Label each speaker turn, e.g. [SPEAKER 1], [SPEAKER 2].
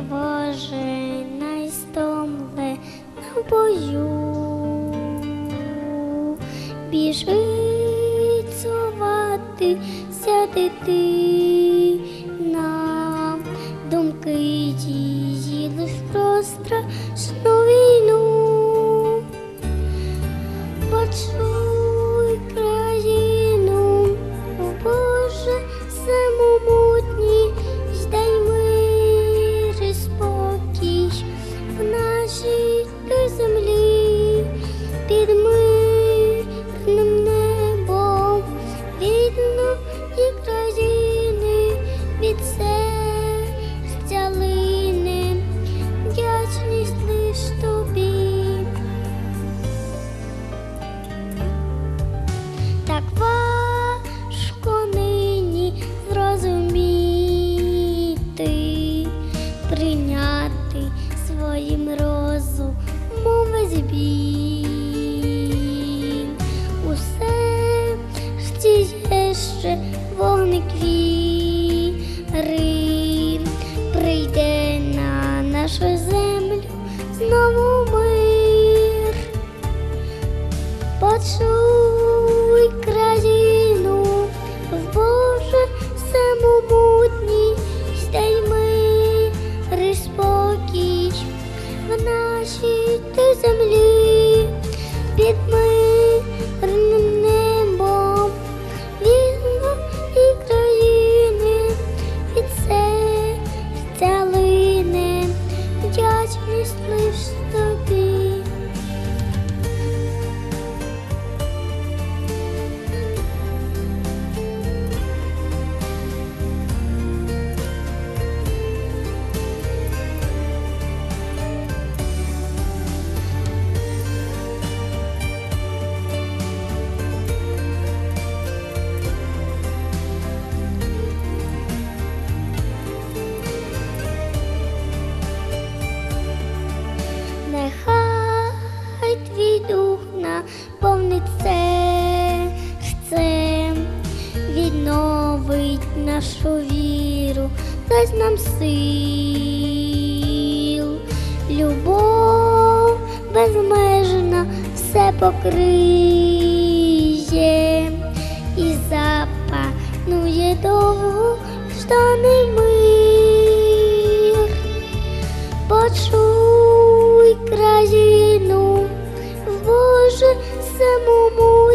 [SPEAKER 1] ти, Боже, найстомле на бою біжить сувати, дитина. Зрозуміти, прийняти своїм розумом весь біль. Усе житті є ще вогник віри, прийде на нашу землю знову мир. Почуй країну, в Боже самомутній, нашій ти землі, під мирним нашу віру, дасть нам сил, любов безмежна все покриє і запанує довго жданий мир. Почуй країну, Боже, самому